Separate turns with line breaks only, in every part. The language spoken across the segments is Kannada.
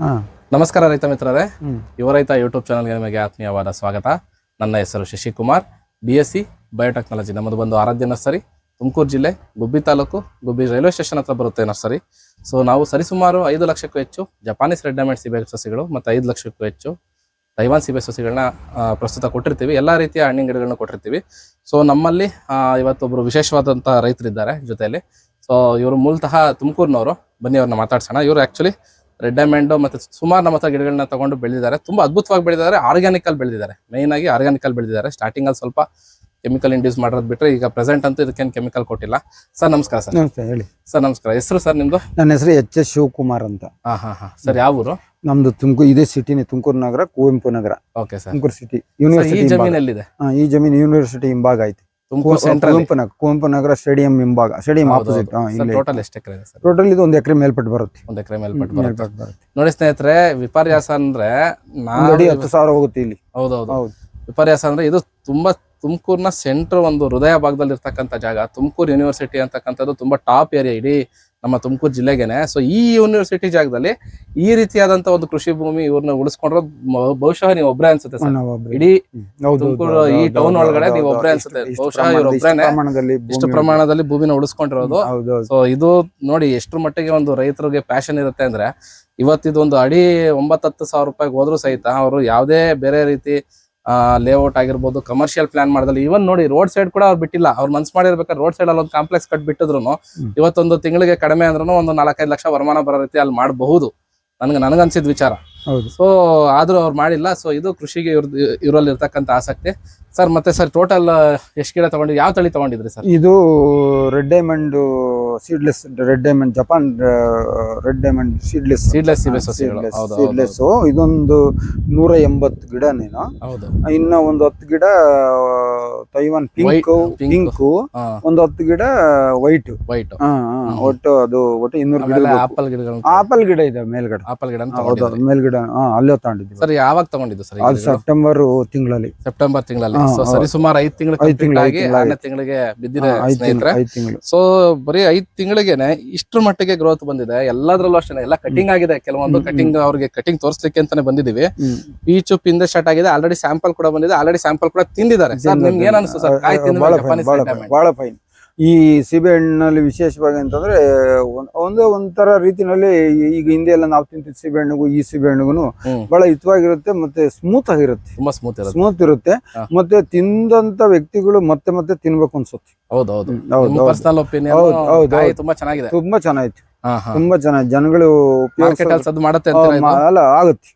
ಹಾ.
ನಮಸ್ಕಾರ ರೈತ ಮಿತ್ರರೇ. ಯುವ ರೈತ ಯೂಟ್ಯೂಬ್ ಚಾನಲ್ಗೆ ನಿಮಗೆ ಆತ್ಮೀಯವಾದ ಸ್ವಾಗತ. ನನ್ನ ಹೆಸರು Shashikumar. B S C biotechnology ನಮ್ಮದು ಬಂದು ಆರಾಧ್ಯ ನರ್ಸರಿ ತುಮಕೂರು ಜಿಲ್ಲೆ ಗುಬ್ಬಿ ತಾಲೂಕು ಗುಬ್ಬಿ ರೈಲ್ವೆ ಸ್ಟೇಷನ್ ಹತ್ರ ಬರುತ್ತೆ ನರ್ಸರಿ. ಸೊ ನಾವು ಸರಿಸುಮಾರು ಐದು ಲಕ್ಷಕ್ಕೂ ಹೆಚ್ಚು ಜಪಾನೀಸ್ ರೆಡ್ ಡೈಮಂಡ್ ಸಿಬೆ ಸಸಿಗಳು ಮತ್ತು ಐದು ಲಕ್ಷಕ್ಕೂ ಹೆಚ್ಚು ತೈವಾನ್ ಸಿಬೆ ಸಸಿಗಳನ್ನ ಪ್ರಸ್ತುತ ಕೊಟ್ಟಿರ್ತೀವಿ. ಎಲ್ಲ ರೀತಿಯ ಹಣ್ಣಿನ ಗಿಡಗಳನ್ನು ಕೊಟ್ಟಿರ್ತೀವಿ. ಸೊ ನಮ್ಮಲ್ಲಿ ಇವತ್ತೊಬ್ಬರು ವಿಶೇಷವಾದಂಥ ರೈತರಿದ್ದಾರೆ ಜೊತೆಯಲ್ಲಿ. ಸೊ ಇವರು ಮೂಲತಃ ತುಮಕೂರಿನವರು. ಬನ್ನಿ ಅವ್ರನ್ನ ಮಾತಾಡ್ಸೋಣ. ಇವರು ಆ್ಯಕ್ಚುಲಿ ರೆಡ್ ಡೈಮಂಡ್ ಮತ್ತೆ ಸುಮಾರು ನಮ್ಮ ಹತ್ರ ಗಿಡಗಳನ್ನ ತಗೊಂಡು ಬೆಳೆದಿದ್ದಾರೆ. ತುಂಬಾ ಅದ್ಭುತವಾಗಿ ಬೆಳೆದಿದ್ದಾರೆ. ಆರ್ಗ್ಯಾನಿಕಲ್ ಬೆಳೆದಿದ್ದಾರೆ. ಮೈನ್ ಆಗಿ ಆರ್ಗ್ಯಾನಿಕಲ್ ಬೆಳೆದಿದ್ದಾರೆ. ಸ್ಟಾರ್ಟಿಂಗ್ ಅಲ್ಲಿ ಸ್ವಲ್ಪ ಕೆಮಿಕಲ್ ಇಂಡ್ಯೂಸ್ ಮಾಡೋದು ಬಿಟ್ರೆ ಈಗ ಪ್ರೆಸೆಂಟ್ ಅಂತೂ ಇದಕ್ಕೇನು ಕೆಮಿಕಲ್ ಕೊಟ್ಟಿಲ್ಲ. ಸರ್ ನಮಸ್ಕಾರ ಸರ್
ನಮಸ್ತೆ ಹೇಳಿ.
ಸರ್ ನಮಸ್ಕಾರ. ಹೆಸರು ಸರ್ ನಿಮ್ದು?
ನನ್ನ ಹೆಸರು ಎಚ್ ಎಸ್ ಶಿವಕುಮಾರ್ ಅಂತ.
ಹಾ ಹಾ ಹಾಂ. ಸರ್ ಯಾವ ಊರು?
ನಮ್ದು ತುಮಕೂರು ಇದೇ ಸಿಟಿನೇ ತುಮಕೂರು ನಗರ Kuvempu Nagara.
Okay sir
Tumakuru city
ಈ
ಯೂನಿವರ್ಸಿಟಿ
ಜಮೀನಲ್ಲಿದೆ
ಈ ಜಮೀನು ಯೂನಿವರ್ಸಿಟಿ ಹಿಂಭಾಗ ಐತಿ.
ತುಮಕೂರು ಸೆಂಟ್ರಲ್
ಕುವೆಂಪು ನಗರ ಕುವೆಂಪು ನಗರ ಸ್ಟೇಡಿಯಂ ಹಿಂಭಾಗ ಸ್ಟೇಡಿಯಂ ಆಪೋಸಿಟ್
ಟೋಟಲ್ ಎಷ್ಟು ಎಕರೆ ಇದೆ ಸರ್?
ಟೋಟಲ್ ಇದು ಒಂದು ಎಕರೆ ಮೇಲ್ಪಟ್ಟು ಬರುತ್ತೆ.
ಒಂದು ಎಕರೆ ಮೇಲ್ಪಟ್ಟು ಬರುತ್ತೆ. ನೋಡಿ ಸ್ನೇಹಿತರೆ ವಿಪರ್ಯಾಸ ಅಂದ್ರೆ
ನಾಡಿ ಹತ್ತು ಸಾವಿರ ಹೋಗುತ್ತೆ ಇಲ್ಲಿ.
ಹೌದೌದು
ಹೌದು.
ವಿಪರ್ಯಾಸ ಅಂದ್ರೆ ಇದು ತುಂಬಾ ತುಮಕೂರಿನ ಸೆಂಟರ್ ಒಂದು ಹೃದಯ ಭಾಗದಲ್ಲಿ ಇರ್ತಕ್ಕಂಥ ಜಾಗ ತುಮಕೂರು ಯೂನಿವರ್ಸಿಟಿ ಅಂತಕ್ಕಂಥದ್ದು ತುಂಬಾ ಟಾಪ್ ಏರಿಯಾ ಇಡೀ ನಮ್ಮ ತುಮಕೂರು ಜಿಲ್ಲೆಗೆನೆ ಸೊ ಈ ಯೂನಿವರ್ಸಿಟಿ ಜಾಗದಲ್ಲಿ ಈ ರೀತಿಯಾದಂತ ಒಂದು ಕೃಷಿ ಭೂಮಿ ಇವ್ರನ್ನ ಉಳಿಸ್ಕೊಂಡ್ರ ಬಹುಶಃ ನೀವು ಒಬ್ಬರೇ ಅನ್ಸುತ್ತೆ ಸರ್. ಇಡೀ ತುಮಕೂರು ಈ
ಟೌನ್
ಒಳಗಡೆ ನೀವು. ಒಬ್ರೇ ಅನ್ಸುತ್ತೆ. ಬಹುಶಃ
ಪ್ರಮಾಣ- ಇಷ್ಟು
ಒಬ್ರೇನೆ
ಪ್ರಮಾಣದಲ್ಲಿ
ಇಷ್ಟು ಪ್ರಮಾಣದಲ್ಲಿ ಭೂಮಿನ ಉಳಿಸ್ಕೊಂಡಿರೋದು. ಸೊ ಇದು ನೋಡಿ ಎಷ್ಟು ಮಟ್ಟಿಗೆ ಒಂದು ರೈತರಿಗೆ ಪ್ಯಾಷನ್ ಇರುತ್ತೆ ಅಂದ್ರೆ ಇವತ್ತಿದೊಂದು ಅಡಿ ಒಂಬತ್ತತ್ತು ಸಾವಿರ ರೂಪಾಯಿಗೆ ಹೋದ್ರು ಸಹಿತ ಅವರು ಯಾವುದೇ ಬೇರೆ ರೀತಿ ಲೇಔಟ್ ಆಗಿರ್ಬೋದು ಕಮರ್ಷಿಯಲ್ ಪ್ಲಾನ್ ಮಾಡಿದ್ರು ಇವನ್ ನೋಡಿ ರೋಡ್ ಸೈಡ್ ಕೂಡ ಅವ್ರು ಬಿಟ್ಟಿಲ್ಲ. ಅವ್ರು ಮನ್ಸ್ ಮಾಡಿರ್ಬೇಕಾದ್ರೆ ರೋಡ್ ಸೈಡ್ ಅಲ್ಲಿ ಒಂದು ಕಾಂಪ್ಲೆಕ್ಸ್ ಕಟ್ ಬಿಟ್ಟಿದ್ರು ಇವತ್ತೊಂದು ತಿಂಗಳಿಗೆ ಕಡಿಮೆ ಅಂದ್ರೂ ಒಂದು ನಾಲ್ಕೈದು ಲಕ್ಷ ವರಮಾನ ಬರೋ ರೀತಿ ಅಲ್ಲಿ ಮಾಡಬಹುದು. ನನಗೆ ನನಗನ್ಸಿದ ವಿಚಾರ. ಸೊ ಆದ್ರೂ ಅವ್ರು ಮಾಡಿಲ್ಲ. ಸೊ ಇದು ಕೃಷಿಗೆ ಇವ್ರದ್ದು ಇವರಲ್ಲಿ ಇರ್ತಕ್ಕಂಥ ಆಸಕ್ತಿ. ಸರ್ ಮತ್ತೆ ಸರ್ ಟೋಟಲ್ ಎಷ್ಟು ಗಿಡ ತಗೊಂಡಿದ್ರಿ ಯಾವ ತಳಿ ತಗೊಂಡಿದ್ರಿ ಸರ್
ಇದು red diamond seedless red diamond Japan red diamond seedless
seedless seedless ಹೌದು ಹೌದು
ಸೀಡ್ಲೆಸ್ ಇದೊಂದು ನೂರ ಎಂಬತ್ತು ಗಿಡ ನೀನು.
ಹೌದು.
ಇನ್ನ ಒಂದು ಹತ್ತು ಗಿಡ Taiwan pink
White, pink.
Pink
ಹಾ.
ಒಂದು ಹತ್ತು ಗಿಡ ವೈಟ್
ವೈಟ್
ಒಟ್ಟು ಅದು ಒಟ್ಟು ಇನ್ನೂರು ಗಿಡ
ಆಮೇಲೆ ಆಪಲ್ ಗಿಡಗಳು.
ಆಪಲ್ ಗಿಡ ಇದೆ ಮೇಲ್ಗಡೆ.
ಆಪಲ್ ಗಿಡ
ಹೌದು ಮೇಲ್ಗಡೆ ಹಾ ಅಲ್ಲೇ ತಗೊಂಡಿದ್ವಿ
ಸರ್ ಯಾವಾಗ ತಗೊಂಡಿದ್ದು ಸರ್
ಅದು ಸೆಪ್ಟೆಂಬರ್ ತಿಂಗಳಲ್ಲಿ.
ಸೆಪ್ಟೆಂಬರ್ ತಿಂಗಳಲ್ಲಿ. ಸೊ ಸರಿ ಸುಮಾರು ಐದು ತಿಂಗಳು
ಐದ್ ತಿಂಗ್ಳು, ಐದ್
ಆಗಿ
ತಿಂಗ್ಳು.
ಆರನೇ ತಿಂಗಳಿಗೆ ಬಿದ್ದಿದೆ
ಐದು
ಸ್ನೇಹಿತರೆ.
ತಿಂಗಳು.
ಸೊ ಬರೀ ಐದ್ ತಿಂಗಳಿಗೆನೆ ಇಷ್ಟ್ರ ಮಟ್ಟಿಗೆ ಗ್ರೋತ್ ಬಂದಿದೆ. ಎಲ್ಲದ್ರಲ್ಲೂ ಅಷ್ಟೇ ಎಲ್ಲ ಕಟಿಂಗ್ ಆಗಿದೆ. ಕೆಲವೊಂದು ಕಟಿಂಗ್ ಅವ್ರಿಗೆ ಕಟಿಂಗ್ ತೋರಿಸ್ಲಿಕ್ಕೆ ಅಂತಾನೆ ಬಂದಿದೀವಿ. ಪೀಚು ಪಿಂದ ಸ್ಟಾರ್ಟ್ ಆಗಿದೆ. ಆಲ್ರೆಡಿ ಸ್ಯಾಂಪಲ್ ಕೂಡ ಬಂದಿದೆ. ಆಲ್ರೆಡಿ ಸ್ಯಾಂಪಲ್ ಕೂಡ ತಿಂದಿದ್ದಾರೆ. ಸರ್ ನಿಮ್ಗೆ ಏನ್ ಅನ್ಸುತ್ತೆ ಸರ್ ಕಾಯಿ ತಿಂದ
ಈ ಸೀಬೆ ಹಣ್ಣಿನಲ್ಲಿ ವಿಶೇಷವಾಗಿ ಅಂತಂದ್ರೆ ಒಂದ್- ಒಂಥರ ರೀತಿನಲ್ಲಿ ಈಗ ಹಿಂದೆ ಎಲ್ಲ ನಾವು ತಿಂತಿದ್ದ ಸೀಬೆ ಹಣ್ಣಿಗೂ ಈ ಸೀಬೆ ಹಣ್ಣಿಗೂ ಬಹಳ ಹಿತವಾಗಿರುತ್ತೆ ಮತ್ತೆ ಸ್ಮೂತ್ ಆಗಿರುತ್ತೆ.
ತುಂಬಾ ಸ್ಮೂತ್ ಇರುತ್ತೆ.
ಸ್ಮೂತ್ ಇರುತ್ತೆ. ಮತ್ತೆ ತಿಂದಂತ ವ್ಯಕ್ತಿಗಳು ಮತ್ತೆ ಮತ್ತೆ ತಿನ್ಬೇಕು ಅನ್ಸುತ್ತೆ.
ಹೌದು. Personal opinion. ತುಂಬಾ ಚೆನ್ನಾಗಿದೆ.
ತುಂಬಾ
ಚೆನ್ನಾಗಿತ್ತು
ತುಂಬಾ ಚೆನ್ನಾಗಿ ಜನಗಳು
ಮಾಡುತ್ತೆ
ಅಲ್ಲ ಆಗುತ್ತೆ.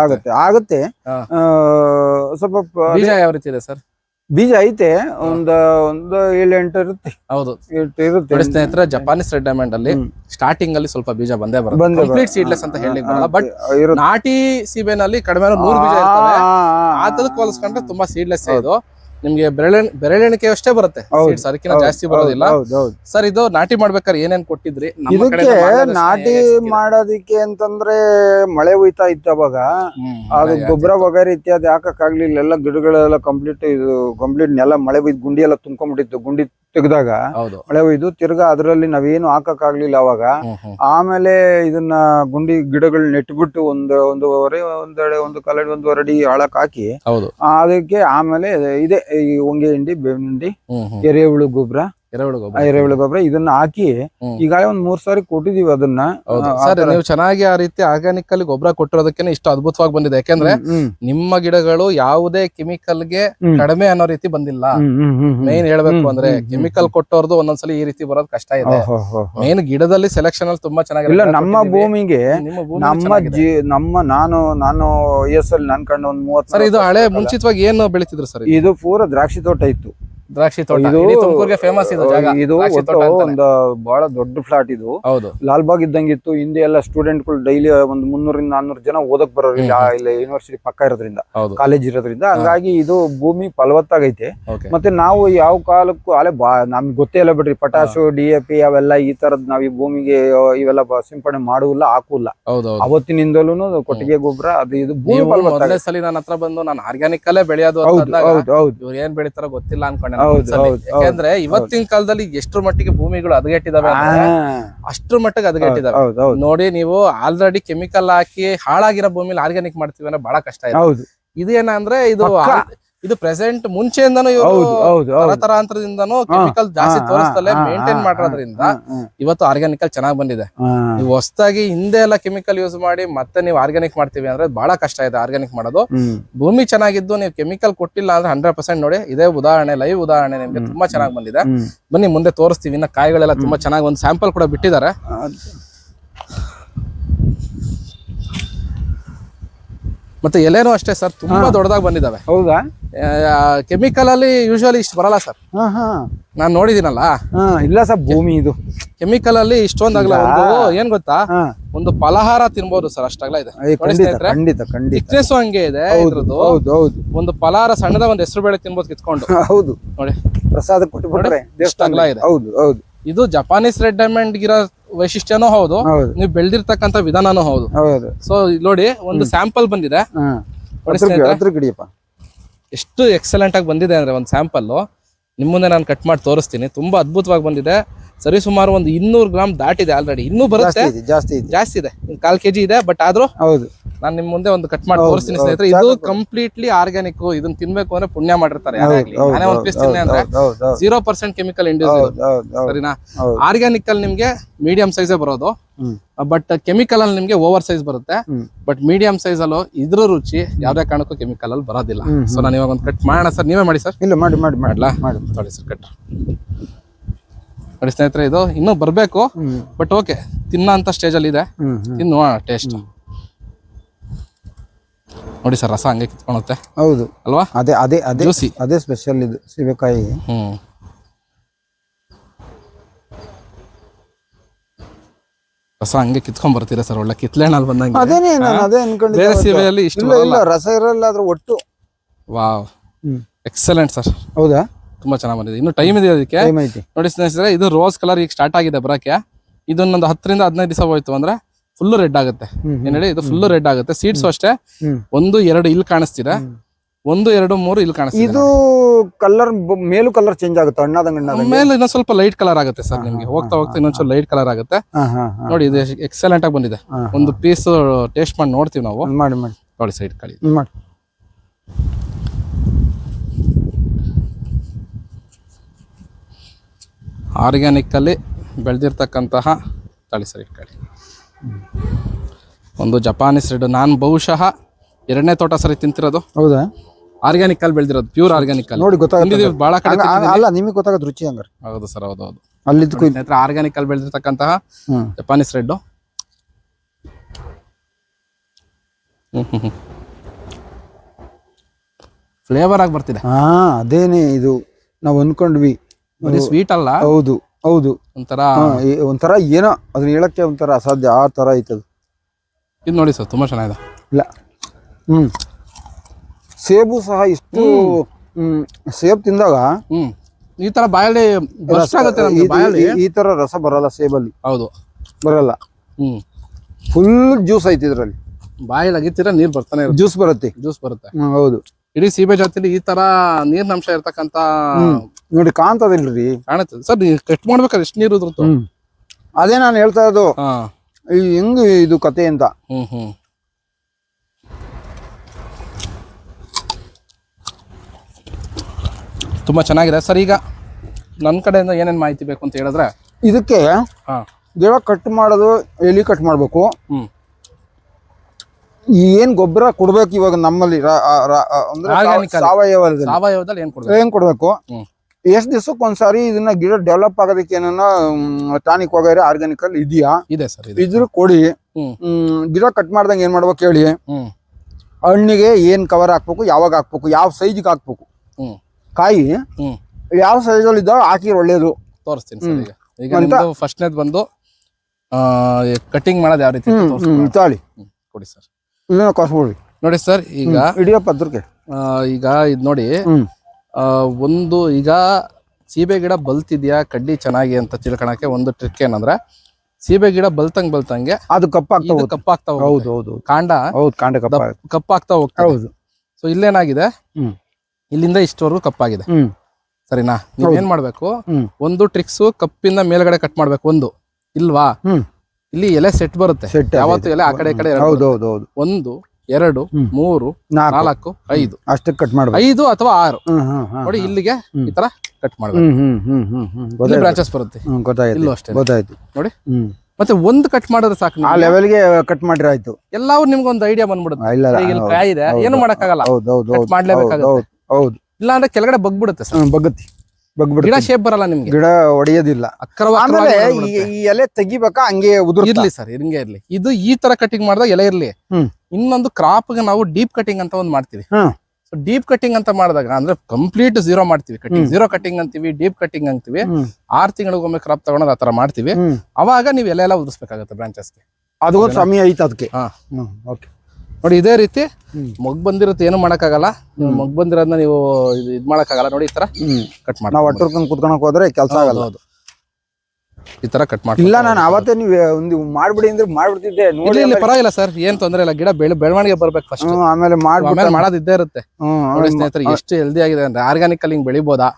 ಆಗುತ್ತೆ
ಆಗುತ್ತೆ.
ಸ್ವಲ್ಪ
ಬೀಜ ಯಾವ ರೀತಿ ಇದೆ ಸರ್?
ಬೀಜ ಐತೆ ಒಂದ್ ಒಂದು ಏಳು ಎಂಟು ಇರುತ್ತೆ.
ಹೌದು.
ಇರುತ್ತೆ
ನೋಡಿ ಸ್ನೇಹಿತರೆ ಜಪಾನೀಸ್ ರೆಡ್ ಡೈಮಂಡ್ ಅಲ್ಲಿ. ಸ್ಟಾರ್ಟಿಂಗ್ ಅಲ್ಲಿ ಸ್ವಲ್ಪ ಬೀಜ ಬಂದೇ
ಬಂದೇ
ಬರುತ್ತೆ. ಕಂಪ್ಲೀಟ್ ಸೀಡ್ಲೆಸ್ ಅಂತ ಹೇಳಿ ಬರಲ್ಲ ಬಟ್ ನಾಟಿ ಸೀಬೆನಲ್ಲಿ ಕಡಿಮೆ ನೂರು ಬೀಜ ಇರ್ತವೆ.
ಆ, ಆ, ಆ,
ಹೋಲಿಸ್ಕೊಂಡ್ರೆ ತುಂಬಾ ಸೀಡ್ಲೆಸ್. ಇದು. ನಿಮ್ಗೆ ಬೆರಳೆ ಬೆರಳೆಣಿಕೆ ಅಷ್ಟೇ ಬರುತ್ತೆ ಅದಕ್ಕಿಂತ ಜಾಸ್ತಿ ಬರೋದಿಲ್ಲ. ಸರ್ ಇದು ನಾಟಿ ಮಾಡ್ಬೇಕಾದ್ರೆ ಏನೇನ್ ಕೊಟ್ಟಿದ್ರಿ? ನಮ್ಮ
ಇದಕ್ಕೆ ನಾಟಿ ಮಾಡೋದಿಕ್ಕೆ ಅಂತಂದ್ರೆ ಮಳೆ ಹೋಯ್ತಾ ಇತ್ತು ಅವಾಗ.
ಹ್ಮ್,
ಅದು
ಮಳೆ
ಗೊಬ್ಬರ. ವಗೈರೆ ಇತ್ಯಾದಿ ಹಾಕಕ್ಕಾಗ್ಲಿಲ್ಲ ಎಲ್ಲ ಗಿಡಗಳೆಲ್ಲ ಕಂಪ್ಲೀಟ್ ಇದು ಕಂಪ್ಲೀಟ್ ನೆಲ ಮಳೆ ಬಿದ್ದು ಗುಂಡಿ ಎಲ್ಲ ತುಂಬ್ಕೊಂಡ್ಬಿಟ್ಟಿತ್ತು. ಗುಂಡಿ ತೆಗ್ದಾಗ
ಹೌದು.
ಮಳೆ ಹೊಯ್ದು ತಿರ್ಗಾ ಅದ್ರಲ್ಲಿ ನಾವೇನು ಹಾಕಕ್ಕಾಗ್ಲಿಲ್ಲ ಅವಾಗ.
ಹ್ಮ್, ಹ್ಮ್.
ಆಮೇಲೆ ಇದನ್ನ ಗುಂಡಿ ಗಿಡಗಳು ನೆಟ್ಬಿಟ್ಟು ಒಂದು ಒಂದೂವರೆ ಒಂದೆಡೆ ಒಂದು ಕಲಡಿ ಒಂದೂವರೆ ಅಡಿ ಆಳಕ್ ಹಾಕಿ
ಹೌದು.
ಅದಕ್ಕೆ ಆಮೇಲೆ ಇದೆ ಈ ಹೊಂಗೆ ಹಿಂಡಿ ಬೇವಿನ ಹಿಂಡಿ
ಹ್ಮ್ ಹ್ಮ್
ಎರೆಹುಳು ಗೊಬ್ಬರ
ಎರೆಹುಳು ಗೊಬ್ಬರ
ಎರೆಹುಳು ಗೊಬ್ಬರ ಇದನ್ನ ಹಾಕಿ
ಈಗ
ಈಗಾಗಲೇ ಒಂದ್ ಮೂರ್ ಸಾರಿ ಕೊಟ್ಟಿದೀವಿ ಅದನ್ನ.
ಸರ್ ನೀವು ಚೆನ್ನಾಗಿ ಆ ರೀತಿ ಆರ್ಗಾನಿಕ್ ಅಲ್ಲಿ ಗೊಬ್ಬರ ಕೊಟ್ಟಿರೋದಕ್ಕೆ ಇಷ್ಟು ಅದ್ಭುತವಾಗಿ ಬಂದಿದೆ. ಯಾಕೆಂದ್ರೆ ನಿಮ್ಮ ಗಿಡಗಳು ಯಾವುದೇ
ಕೆಮಿಕಲ್ಗೆ.
ಕಡಿಮೆ ಅನ್ನೋ ರೀತಿ ಬಂದಿಲ್ಲ. ಮೇನ್ ಹೇಳ್ಬೇಕು ಅಂದ್ರೆ ಕೆಮಿಕಲ್ ಕೊಟ್ಟವ್ರದ್ದು ಒಂದೊಂದ್ಸಲಿ ಈ ರೀತಿ ಬರೋದು ಕಷ್ಟ ಇದೆ. ಮೇನ್ ಗಿಡದಲ್ಲಿ ಸೆಲೆಕ್ಷನ್ ಅಲ್ಲಿ ತುಂಬಾ ಚೆನ್ನಾಗಿ
ನಮ್ಮ ಭೂಮಿಗೆ
ನಮ್ಮ
ನಮ್ಮ ನಾನು ನಾನು ಎಸ್ ಅಲ್ಲಿ ನನ್ ಕಂಡು ಒಂದ್ ಮೂವತ್ತು
ಸರ್ ಇದು ಹಳೆ ಮುಂಚಿತವಾಗಿ ಏನು ಬೆಳಿತಿದ್ರು ಸರ್ ಇದು?
ಇದು ಪೂರ ದ್ರಾಕ್ಷಿ ತೋಟ ಇತ್ತು.
ದ್ರಾಕ್ಷಿ ತೋಟ. ತುಮಕೂರ್ಗೆ ಫೇಮಸ್ ಇದು ಜಾಗ
ಇದು. ಒಂದು ಬಹಳ ದೊಡ್ಡ ಫ್ಲಾಟ್ ಇದು.
ಹೌದು.
ಲಾಲ್ಬಾಗ್ ಇದ್ದಂಗಿತ್ತು ಹಿಂದೆ ಎಲ್ಲ ಸ್ಟೂಡೆಂಟ್ಗಳು ಡೈಲಿ ಒಂದು ಮುನ್ನೂರಿಂದ ನಾನ್ನೂರು ಜನ ಓದಕ್ ಬರೋರು ಇಲ್ಲ ಯೂನಿವರ್ಸಿಟಿ ಪಕ್ಕ ಇರೋದ್ರಿಂದ ಕಾಲೇಜ್ ಇರೋದ್ರಿಂದ. ಹಂಗಾಗಿ ಇದು ಭೂಮಿ ಫಲವತ್ತಾಗೈತೆ. ಮತ್ತೆ ನಾವು ಯಾವ ಕಾಲಕ್ಕೂ ಅಲೆ ಬಾ ನಮ್ಗೆ ಗೊತ್ತೇ ಇಲ್ಲ ಬಿಡ್ರಿ. ಪಟಾಶು ಡಿ ಎ ಪಿ ಅವೆಲ್ಲ ಈ ತರದ್ ನಾವ್ ಈ ಭೂಮಿಗೆ ಇವೆಲ್ಲ ಸಿಂಪಡಣೆ ಮಾಡುವಿಲ್ಲ ಹಾಕುಲ್ಲ ಅವತ್ತಿನಿಂದಲೂ ಕೊಟ್ಟಿಗೆ ಗೊಬ್ಬರ ಅದು ಇದು ಭೂಮಿ
ಸಲ ನನ್ನ ಹತ್ರ ಬಂದು ನಾನು ಆರ್ಗ್ಯಾನಿಕ್ ಅಲ್ಲೇ ಬೆಳೆಯೋದು
ಹೌದು ಹೌದು.
ಇವ್ರು ಏನ್ ಬೆಳಿತಾರ ಗೊತ್ತಿಲ್ಲ ಅನ್ಕೊಂಡೆ ಯಾಕೆಂದ್ರೆ ಇವತ್ತಿನ ಕಾಲದಲ್ಲಿ ಎಷ್ಟ್ರ ಮಟ್ಟಿಗೆ ಭೂಮಿಗಳು ಹದಗೆಟ್ಟಿದಾವೆ ಅಂದ್ರೆ ಅಷ್ಟ್ರ ಮಟ್ಟಿಗೆ ಹದಗೆಟ್ಟಿದಾವೆ.
ಹೌದು ಹೌದು
ನೋಡಿ ನೀವು ಆಲ್ರೆಡಿ ಕೆಮಿಕಲ್ ಹಾಕಿ ಹಾಳಾಗಿರೋ ಭೂಮಿಲಿ ಆರ್ಗ್ಯಾನಿಕ್ ಮಾಡ್ತೀವಿ ಅಂದ್ರೆ ಬಹಳ ಕಷ್ಟ ಇದೆ
ಹೌದು.
ಇದು ಇದು ಪ್ರೆಸೆಂಟ್ ಮುಂಚೆಯಿಂದನೂ ಇವರು ತರತರಾಂತರದಿಂದನೂ ಕೆಮಿಕಲ್ ಜಾಸ್ತಿ ತೋರಿಸ್ತಲೇ ಮೇಂಟೈನ್ ಮಾಡಿರೋದ್ರಿಂದ ಇವತ್ತು ಆರ್ಗ್ಯಾನಿಕಲ್ ಚೆನ್ನಾಗಿ ಬಂದಿದೆ. ನೀವು ಹೊಸದಾಗಿ ಹಿಂದೆ ಎಲ್ಲ ಕೆಮಿಕಲ್ ಯೂಸ್ ಮಾಡಿ ಮತ್ತೆ ನೀವು ಆರ್ಗ್ಯಾನಿಕ್ ಮಾಡ್ತೀವಿ ಅಂದ್ರೆ ಬಹಳ ಕಷ್ಟ ಇದೆ ಆರ್ಗ್ಯಾನಿಕ್ ಮಾಡೋದು. ಭೂಮಿ ಚೆನ್ನಾಗಿದ್ದು ನೀವು ಕೆಮಿಕಲ್ ಕೊಟ್ಟಿಲ್ಲ ಅಂದ್ರೆ ಹಂಡ್ರೆಡ್ ಪರ್ಸೆಂಟ್ ನೋಡಿ ಇದೇ ಉದಾಹರಣೆ ಲೈವ್ ಉದಾಹರಣೆ ನಿಮ್ಗೆ ತುಂಬಾ ಚೆನ್ನಾಗಿ ಬಂದಿದೆ. ಬನ್ನಿ ಮುಂದೆ ತೋರಿಸ್ತೀವಿ ಇನ್ನ ಕಾಯಿಗಳೆಲ್ಲ ತುಂಬಾ ಚೆನ್ನಾಗಿ ಒಂದು ಸ್ಯಾಂಪಲ್ ಕೂಡ ಬಿಟ್ಟಿದ್ದಾರೆ. ಮತ್ತೆ ಎಲೆನೂ ಅಷ್ಟೇ ಸರ್ ತುಂಬಾ ದೊಡ್ಡದಾಗಿ ಬಂದಿದಾವೆ.
ಹೌದಾ?
ಕೆಮಿಕಲ್ ಅಲ್ಲಿ ಯೂಶುವಲಿ ಇಷ್ಟು ಬರಲ್ಲ ಸರ್. ನಾನು ನೋಡಿದೀನಲ್ಲ
ಇಲ್ಲ ಸರ್ ಭೂಮಿ ಇದು.
ಕೆಮಿಕಲ್ ಅಲ್ಲಿ ಒಂದು ಏನ್ ಗೊತ್ತಾ? ಒಂದು ಫಲಹಾರ ತಿನ್ಬಹುದು ಸರ್ ಅಷ್ಟಾಗ್ಲ ಇದೆ.
ಖಂಡಿತ ಖಂಡಿತ
ಹಂಗೆ ಇದೆ
ಹೌದು ಹೌದು ಹೌದು.
ಒಂದು ಫಲಹಾರ ಸಣ್ಣದ ಒಂದು ಹೆಸರು ಬೇಳೆ ತಿನ್ಬೋದು ಕಿತ್ಕೊಂಡು.
ಹೌದು.
ನೋಡಿ.
ಪ್ರಸಾದ ಕೊಟ್ಟು
ಎಷ್ಟು ಅಗಲ ಇದೆ.
ಹೌದು ಹೌದು.
ಇದು ಜಪಾನೀಸ್ ರೆಡ್ ಡೈಮಂಡ್ ಇರೋ ವೈಶಿಷ್ಟ್ಯನೂ ಹೌದು. ನೀವು ಬೆಳೆದಿರ್ತಕ್ಕಂತ ವಿಧಾನನೂ ಹೌದು.
ಹೌದು.
ಸೊ ನೋಡಿ ಒಂದು ಸ್ಯಾಂಪಲ್ ಬಂದಿದೆ. ಎಷ್ಟು ಎಕ್ಸಲೆಂಟ್ ಆಗಿ ಬಂದಿದೆ ಅಂದ್ರೆ ಒಂದು ಸ್ಯಾಂಪಲ್ ನಿಮ್ಮ ಮುಂದೆ ನಾನು ಕಟ್ ಮಾಡಿ ತೋರಿಸ್ತೀನಿ. ತುಂಬಾ ಅದ್ಭುತವಾಗಿ ಬಂದಿದೆ. ಸರಿ ಸುಮಾರು ಒಂದು ಇನ್ನೂರು ಗ್ರಾಮ್ ದಾಟಿದೆ ಆಲ್ರೆಡಿ ಇನ್ನೂ ಬರುತ್ತೆ.
ಜಾಸ್ತಿ ಜಾಸ್ತಿ ಇದೆ.
ಕಾಲ್ ಕೆಜಿ ಇದೆ ಬಟ್ ಆದ್ರೂ
ಹೌದು.
ನಾನು ನಿಮ್ ಮುಂದೆ ಒಂದು ಕಟ್ ಮಾಡಿ ತೋರಿಸ್ತೀನಿ ಸ್ನೇಹಿತರೆ. ಇದು ಕಂಪ್ಲೀಟ್ಲಿ ಆರ್ಗ್ಯಾನಿಕ್ ಇದನ್ನ ತಿನ್ಬೇಕು ಅಂದ್ರೆ ಪುಣ್ಯ ಮಾಡಿರ್ತಾರೆ ನಾನೇ ಒಂದು ಪೀಸ್ ತಿನ್ನೆ ಅಂದ್ರೆ ಜೀರೋ ಪರ್ಸೆಂಟ್ ಕೆಮಿಕಲ್
ಹೌದು
ಸರಿನಾ? ಆರ್ಗ್ಯಾನಿಕ್ ಅಲ್ಲಿ ನಿಮ್ಗೆ ಮೀಡಿಯಂ ಸೈಜೇ ಬರೋದು. ಬಟ್ ಕೆಮಿಕಲ್ ಅಲ್ಲಿ ನಿಮ್ಗೆ ಓವರ್ ಸೈಜ್ ಬರುತ್ತೆ. ಬಟ್ ಮೀಡಿಯಂ ಸೈಜ್ ಅಲ್ಲೂ ಇದ್ರ ರುಚಿ ಯಾವ್ದೇ ಕಾರಣಕ್ಕೂ ಕೆಮಿಕಲ್ ಅಲ್ಲಿ ಬರೋದಿಲ್ಲ. ಸೊ ನಾನು ಇವಾಗ ಒಂದು ಕಟ್ ಮಾಡೋಣ ಸರ್. ನೀವೇ ಮಾಡಿ ಸರ್.
ಇಲ್ಲ ಮಾಡಿ ಮಾಡಿ ಮಾಡಿ.
ಮಾಡ್ಲಾ?
ಮಾಡಿ.
ಸರ್ ಕಟ್ ನೋಡಿ ಸ್ನೇಹಿತರೆ ಇದು ಇನ್ನೂ ಬರಬೇಕು. ಬಟ್ ಓಕೆ ತಿನ್ನೋ ಅಂತ ಸ್ಟೇಜಲ್ಲಿ ಇದೆ. ತಿನ್ನು ಟೇಸ್ಟ್ ನೋಡಿ ಸರ್ ರಸ ಹಂಗೆ ಕಿತ್ಕೊಳುತ್ತೆ
ಹೌದು.
ಅಲ್ವಾ?
ಅದೇ ಅದೇ ಅದೇ
ಜ್ಯೂಸಿ
ಅದೇ ಸ್ಪೆಷಲ್ ಇದು ಸೀಬೆಕಾಯಿ.
ಹ್ಮ್. ರಸ ಹಂಗೆ ಕಿತ್ಕೊಂಡ್ ಬರ್ತೀರಾ ಸರ್ ಒಳ್ಳೆ ಕಿತ್ಲೆಣ್ಣಲ್ಲಿ ಬಂದಂಗೆ?
ಅದೇನೇ ನಾನು ಅದೇ ಅನ್ಕೊಂಡಿದ್ದೆ
ಬೇರೆ ಇಷ್ಟು
ಇಲ್ಲ ಇಲ್ಲ ರಸ ಇರಲ್ಲ ಅದ್ರ ಒಟ್ಟು.
ವಾವ್ ಎಕ್ಸಲೆಂಟ್ ಸರ್
ಹೌದಾ?
ತುಂಬಾ ಚೆನ್ನಾಗಿ ಬಂದಿದೆ. ಇನ್ನು ಟೈಮ್ ಇದೆ ಅದಕ್ಕೆ
ಟೈಮ್ ಐತಿ.
ನೋಡಿ ಸ್ನೇಹಿತರೆ ಇದು ರೋಸ್ ಕಲರ್ ಈಗ ಸ್ಟಾರ್ಟ್ ಆಗಿದೆ ಬರಕ್ಕೆ. ಇದನ್ನೊಂದು ಹತ್ತರಿಂದ ಹದಿನೈದು ದಿವಸ ಹೋಯ್ತು ಅಂದ್ರೆ ಫುಲ್ ರೆಡ್ ಆಗುತ್ತೆ. ಏನ್ ಹೇಳಿ ಇದು ಫುಲ್ ರೆಡ್ ಆಗುತ್ತೆ. ಸೀಡ್ಸ್ ಅಷ್ಟೇ. ಒಂದು ಎರಡು ಇಲ್ಲಿ ಕಾಣಿಸ್ತಿದೆ. ಒಂದು ಎರಡು ಮೂರು ಇಲ್ಲಿ ಕಾಣಿಸ್ತಿದೆ.
ಇದು ಕಲರ್ ಮೇಲು ಕಲರ್ ಚೇಂಜ್ ಆಗುತ್ತೆ ಅಣ್ಣದಂಗ
ಮೇಲೆ ಇನ್ನೊಂದ್ ಸ್ವಲ್ಪ ಲೈಟ್ ಕಲರ್ ಆಗುತ್ತೆ ಸರ್ ನಿಮ್ಗೆ. ಹೋಗ್ತಾ ಹೋಗ್ತಾ ಇನ್ನೊಂದ್ ಸ್ವಲ್ಪ ಲೈಟ್ ಕಲರ್ ಆಗುತ್ತೆ. ನೋಡಿ ಇದು ಎಕ್ಸಲೆಂಟ್ ಆಗಿ ಬಂದಿದೆ. ಒಂದು ಪೀಸ್ ಟೇಸ್ಟ್ ಮಾಡಿ ನೋಡ್ತೀವಿ ನಾವು.
ಮಾಡಿ ಮಾಡಿ.
ನೋಡಿ ಸೈಡ್ ಕಳಿ.
ಮಾಡಿ.
ಆರ್ಗ್ಯಾನಿಕ್ ಅಲ್ಲಿ ಬೆಳೆದಿರ್ತಕ್ಕಂತಹ ತಳಿ ಸರ್ ಇಟ್ಕೊಳ್ಳಿ ಒಂದು ಜಪಾನೀಸ್ ರೆಡ್. ನಾನು ಬಹುಶಃ ಎರಡನೇ ತೋಟ ಸರಿ ತಿಂತಿರೋದು?
ಹೌದಾ?
ಆರ್ಗ್ಯಾನಿಕ್ ಅಲ್ಲಿ ಬೆಳೆದಿರೋದು ಪ್ಯೂರ್ ಆರ್ಗ್ಯಾನಿಕ್ ಅಲ್ಲಿ
ನೋಡಿ ಗೊತ್ತಾಗುತ್ತೆ
ಭಾಳ ಕಡೆ
ಅಲ್ಲ ನಿಮಗೆ ಗೊತ್ತಾಗೋದು ರುಚಿ ಹಂಗಾರೆ.
ಹೌದು ಸರ್ ಹೌದು ಹೌದು.
ಅಲ್ಲಿದ್ದಕ್ಕೂ ಇದು-
ಸ್ನೇಹಿತರೆ ಆರ್ಗ್ಯಾನಿಕ್ ಅಲ್ಲಿ ಬೆಳೆದಿರ್ತಕ್ಕಂತಹ ಜಪಾನೀಸ್ ರೆಡ್ ಫ್ಲೇವರ್ ಆಗಿ ಬರ್ತಿದೆ.
ಹಾ ಅದೇನೇ ಇದು. ನಾವು ಅನ್ಕೊಂಡ್ವಿ.
ಬರೀ ಸ್ವೀಟ್ ಅಲ್ಲ?
ಹೌದು ಹೌದು.
ಒಂಥರ
ಒಂಥರ ಏನೋ ಅದನ್ನ ಹೇಳಕ್ಕೆ ಒಂಥರ ಅಸಾಧ್ಯ ಆ ತರ ಐತದು
ಇದು ನೋಡಿ ಸರ್ ತುಂಬಾ ಚೆನ್ನಾಗಿದೆ.
ಇಲ್ಲ. ಹ್ಮ್. ಸೇಬು ಸಹ ಇಷ್ಟು ಹ್ಮ್. ಸೇಬು ತಿಂದಾಗ
ಹ್ಮ್. ಈ ತರ ಬಾಯಲ್ಲಿ ರಸ ಆಗುತ್ತೆ
ಈ-
ಬಾಯಲ್ಲಿ?
ಈ- ತರ ರಸ ಬರಲ್ಲ ಸೇಬಲ್ಲಿ.
ಹೌದು.
ಬರಲ್ಲ.
ಹ್ಮ್.
ಫುಲ್ ಜ್ಯೂಸ್ ಐತಿ ಇದ್ರಲ್ಲಿ.
ಬಾಯಲ್ಲಿ ಅಗಿತೀರ ನೀರ್ ಬರ್ತಾನೆ
ಜ್ಯೂಸ್ ಬರುತ್ತೆ.
ಜ್ಯೂಸ್ ಬರುತ್ತೆ.
ಹೌದು.
ಇಡೀ ಸೀಬೆ ಜಾತಿಲಿ ಈ ತರ ನೀರಿನ ಅಂಶ ಇರ್ತಕ್ಕಂತ
ನೋಡಿ ಕಾಣ್ತದಿಲ್ರಿ
ಕಾಣುತ್ತೆ. ಸರ್ ಕಟ್ ಮಾಡ್ಬೇಕಾದ್ರೆ ಎಷ್ಟು ನೀರು ಉದುರುತ್ತೋ
ಅದೇ ನಾನು ಹೇಳ್ತಾ ಇರೋದು.
ಹಾ.
ಈ ಹೆಂಗ್ ಇದು ಕತೆ ಅಂತ?
ಹ್ಮ್ ಹ್ಮ್. ತುಂಬಾ ಚೆನ್ನಾಗಿದೆ. ಸರ್ ಈಗ ನನ್ನ ಕಡೆಯಿಂದ ಏನೇನ್ ಮಾಹಿತಿ ಬೇಕು ಅಂತ ಹೇಳಿದ್ರೆ
ಇದಕ್ಕೆ
ಹಾ.
ಗಿಡ ಕಟ್ ಮಾಡೋದು ಎಲ್ಲಿ ಕಟ್ ಮಾಡ್ಬೇಕು.
ಹ್ಮ್.
ಏನ್ ಗೊಬ್ಬರ ಕೊಡ್ಬೇಕು ಇವಾಗ ನಮ್ಮಲ್ಲಿ? ರಾ- ಆ- ರಾ- ಆ- ಅಂದ್ರೆ
Organic ಅಲ್ಲಿ.
ಸಾವಯವದಲ್ಲಿ.
ಸಾವಯವದಲ್ಲಿ ಏನ್ ಕೊಡ್ಬೇಕು?
ಏನ್ ಕೊಡ್ಬೇಕು?
ಹ್ಮ್.
ಎಷ್ಟ್ ದಿವ್ಸಕ್ಕೆ ಒಂದ್ಸಾರಿ ಇದನ್ನ ಗಿಡ ಡೆವಲಪ್ ಆಗೋದಕ್ಕೆ ಏನನ್ನ ಟಾನಿಕ್ ವಗೈರೆ ಆರ್ಗ್ಯಾನಿಕ್ ಅಲ್ಲಿ ಇದೆಯಾ?
ಇದೆ ಸರ್ ಇದೆ.
ಇದ್ರ ಕೊಡಿ.
ಹ್ಮ್.
ಹ್ಮ್, ಗಿಡ ಕಟ್ ಮಾಡ್ದಂಗೆ ಏನ್ ಮಾಡ್ಬೇಕು ಹೇಳಿ?
ಹ್ಮ್.
ಹಣ್ಣಿಗೆ ಏನ್ ಕವರ್ ಹಾಕ್ಬೇಕು ಯಾವಾಗ ಹಾಕ್ಬೇಕು ಯಾವ ಸೈಜ್ಗೆ ಹಾಕ್ಬೇಕು?
ಹ್ಮ್.
ಕಾಯಿ
ಯಾವ
ಯಾವ ಸೈಜಲ್ಲಿ ಇದ್ದಾವ ಹಾಕಿ ಒಳ್ಳೇದು.
ತೋರಿಸ್ತೀನಿ ಸರ್ ಈಗ. ಈಗ ನಿಮ್ದು ಫಸ್ಟ್ನೇದ್ ಬಂದು ಕಟಿಂಗ್ ಮಾಡೋದು ಯಾವ ರೀತಿ ಅಂತ
ತೋರಿಸ್ತೀನಿ.
ತೋರಿಸ್ಕೊಡೋಣ.
ತಾಳಿ.
ಹ್ಮ್, ಕೊಡಿ ಸರ್.
ಇಲ್ಲ
ನೋಡಿ ಸರ್ ಈಗ
ಹಿಡಿಯಪ್ಪ ಅದ್ರಕ್ಕೆ.
ಆ, ಈಗ ಇದು ನೋಡಿ
ಹ್ಮ್.
ಆ, ಒಂದು ಈಗ ಸೀಬೆ ಗಿಡ ಬಲ್ತಿದ್ಯಾ ಕಡ್ಡಿ ಚೆನ್ನಾಗಿ ಅಂತ ತಿಳ್ಕೊಳಕ್ಕೆ ಒಂದು ಟ್ರಿಕ್ ಏನಂದ್ರೆ ಸೀಬೆ ಗಿಡ ಬಲ್ತಂಗ್ ಬಲ್ತಂಗೆ
ಅದು ಕಪ್ಪಾಗ್ತಾ
ಇದು
ಹೋಗುತ್ತೆ.
ಕಪ್ಪಾಗ್ತಾ
ಹೌದು
ಹೋಗುತ್ತೆ
ಹೌದು.
ಕಾಂಡ
ಹೌದು ಕಾಂಡ ಕಪ್ಪ.
ಕಪ್ಪಾಗ್ತಾ ಹೋಗ್ತಾ
ಹೌದು.
ಸೊ ಇಲ್ಲೇನಾಗಿದೆ?
ಹ್ಮ್.
ಇಲ್ಲಿಂದ ಇಷ್ಟವರೆಗೂ ಕಪ್ಪಾಗಿದೆ.
ಹ್ಮ್.
ಸರಿನಾ? ಏನ್ ಮಾಡ್ಬೇಕು?
ಹ್ಮ್.
ಒಂದು ಟ್ರಿಕ್ಸ್ ಕಪ್ಪಿಂದ ಮೇಲ್ಗಡೆ ಕಟ್ ಮಾಡ್ಬೇಕು ಒಂದು. ಇಲ್ವಾ?
ಹ್ಮ್.
ಇಲ್ಲಿ ಎಲೆ ಸೆಟ್ ಬರುತ್ತೆ.
ಸೆಟ್
ಯಾವತ್ತು ಎಲೆ ಆ ಕಡೆ ಈ ಕಡೆ ಎರಡು
ಹೌದು ಹೌದು.
ಒಂದು ಎರಡು. ಮೂರು
ನಾಲ್ಕು.
ನಾಲ್ಕು ಐದು.
ಅಷ್ಟಕ್ಕೆ ಕಟ್ ಮಾಡ್ಬೇಕು.
ಐದು ಅಥವಾ ಆರು.
ಹ್ಮ್ ಹ್ಮ್ ಹ್ಮ್
ನೋಡಿ ಇಲ್ಲಿಗೆ ಈ ತರ ಕಟ್ ಮಾಡಬೇಕು.
ಹ್ಮ್ ಹ್ಮ್ ಹ್ಮ್ ಹ್ಮ್ ಹ್ಮ್.
ಇಲ್ಲಿ
ಗೊತ್ತಾಯ್ತು.
ಬ್ರಾಂಚಸ್ ಬರುತ್ತೆ.
ಹ್ಮ್ ಗೊತ್ತಾಯ್ತು.
ಇಲ್ಲೂ ಅಷ್ಟೇ.
ಗೊತ್ತಾಯ್ತು.
ನೋಡಿ.
ಹ್ಮ್.
ಮತ್ತೆ ಒಂದು ಕಟ್ ಮಾಡಿದ್ರೆ ಸಾಕು
ಆ ಲೆವೆಲ್ಗೆ ಕಟ್ ಮಾಡಿರ ಆಯ್ತು.
ನಿಮ್ಗೆ ಒಂದು ಐಡಿಯಾ ಬಂದ್ಬಿಡುತ್ತೆ.
ಇಲ್ಲ ಇಲ್ಲ,
ಈಗ ಇಲ್ಲಿ
ಹೌದು,
ಕಾಯಿ ಇದೆ.
ಹೌದು,
ಏನು ಮಾಡಕ್ಕಾಗಲ್ಲ.
ಹೌದು ಹೌದು
ಕಟ್
ಹೌದು.
ಮಾಡ್ಲೇಬೇಕಾಗುತ್ತೆ.
ಹೌದು ಹೌದು.
ಇಲ್ಲ ಅಂದ್ರೆ ಕೆಳಗಡೆ ಬಗ್ಬಿಡುತ್ತೆ ಸರ್.
ಹ್ಮ್,
ಗಿಡ ಶೇಪ್ ಬರಲ್ಲ ನಿಮ್ಗೆ?
ಗಿಡ
ಒಡೆಯೋದಿಲ್ಲ.
ಆಮೇಲೆ ಈ ಈ ಎಲೆ ತೆಗಿಬೇಕಾ? ಹಂಗೆ ಉದುರ್
ಇರ್ಲಿ ಸರ್ ಹಿಂಗೆ ಇರ್ಲಿ. ಇದು ಈ ತರ ಕಟಿಂಗ್ ಮಾಡಿದಾಗ ಎಲೆ ಇರ್ಲಿ.
ಹ್ಮ್.
ಇನ್ನೊಂದು ಕ್ರಾಪ್ಗೆ ನಾವು ಡೀಪ್ ಕಟಿಂಗ್ ಅಂತ ಒಂದು ಮಾಡ್ತೀವಿ.
ಹ್ಮ್.
ಸೊ ಡೀಪ್ ಕಟಿಂಗ್ ಅಂತ ಮಾಡಿದಾಗ ಅಂದ್ರೆ ಕಂಪ್ಲೀಟ್ ಜೀರೋ ಮಾಡ್ತೀವಿ ಕಟಿಂಗ್
ಹ್ಮ್.
ಝೀರೋ ಕಟಿಂಗ್ ಅಂತೀವಿ ಡೀಪ್ ಕಟಿಂಗ್ ಅಂತೀವಿ.
ಹ್ಮ್.
ಆರ್ ತಿಂಗಳಿಗೊಮ್ಮೆ ಕ್ರಾಪ್ ತಗೊಂಡ್ ಆ ತರ ಮಾಡ್ತೀವಿ.
ಹ್ಮ್.
ಅವಾಗ ನೀವು ಎಲೆ ಎಲ್ಲ ಉದಿಸ್ಬೇಕಾಗುತ್ತೆ ಬ್ರಾಂಚಸ್ಗೆ
ಅದು ಒಂದು ಸಮಯ ಐತೆ ಅದಕ್ಕೆ
ಹಾ.
ಹ್ಮ್ ಓಕೆ.
ನೋಡಿ ಇದೇ ರೀತಿ ಮಗ್ ಬಂದಿರತ್ತೆ ಏನು ಮಾಡಕ್ಕಾಗಲ್ಲ. ಮಗ್ ಬಂದಿರೋದನ್ನ ನೀವು ಇದು ಮಾಡಕ್ಕಾಗಲ್ಲ. ನೋಡಿ ಈ ತರ ಕಟ್ ಮಾಡಿ
ನಾವು ಒಟ್ಟರ್ಕೊಂಡು ಕುತ್ಕೊಳಕ್ ಹೋದ್ರೆ ಕೆಲಸ ಆಗಲ್ಲ.
ಹೌದು ಈ ತರ ಕಟ್ ಮಾಡಿ
ಇಲ್ಲ ನಾನು ಅವತ್ತೇ ನೀವು ಒಂದು ಮಾಡ್ಬಿಡಿ ಅಂದ್ರೆ ಮಾಡ್ಬಿಡ್ತಿದ್ದೆ. ನೋಡಿ
ಇಲ್ಲಿ ಪರವಾಗಿಲ್ಲ ಸರ್. ಏನ್ ತೊಂದ್ರೆ ಇಲ್ಲ. ಗಿಡ ಬೆಳೆ ಬೆಳವಣಿಗೆ ಬರ್ಬೇಕು ಫಸ್ಟ್
ಆಮೇಲೆ ಮಾಡ್ಬಿಟ್ಟು
ಮಾಡೋದಿದ್ದೇ ಇರುತ್ತೆ. ನೋಡಿ ಸ್ನೇಹಿತರೆ ಎಷ್ಟು ಹೆಲ್ದಿ ಆಗಿದೆ ಅಂದ್ರೆ ಆರ್ಗ್ಯಾನಿಕ್ ಅಲ್ಲಿ ಹಿಂಗ್ ಬೆಳಿಬೋದಾ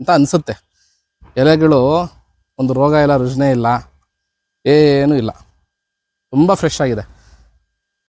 ಅಂತ ಅನ್ಸುತ್ತೆ. ಎಲೆಗಳು ಒಂದು ರೋಗ ಇಲ್ಲ ರುಜನೆ ಇಲ್ಲ ಏನು ಇಲ್ಲ. ತುಂಬಾ ಫ್ರೆಶ್ ಆಗಿದೆ.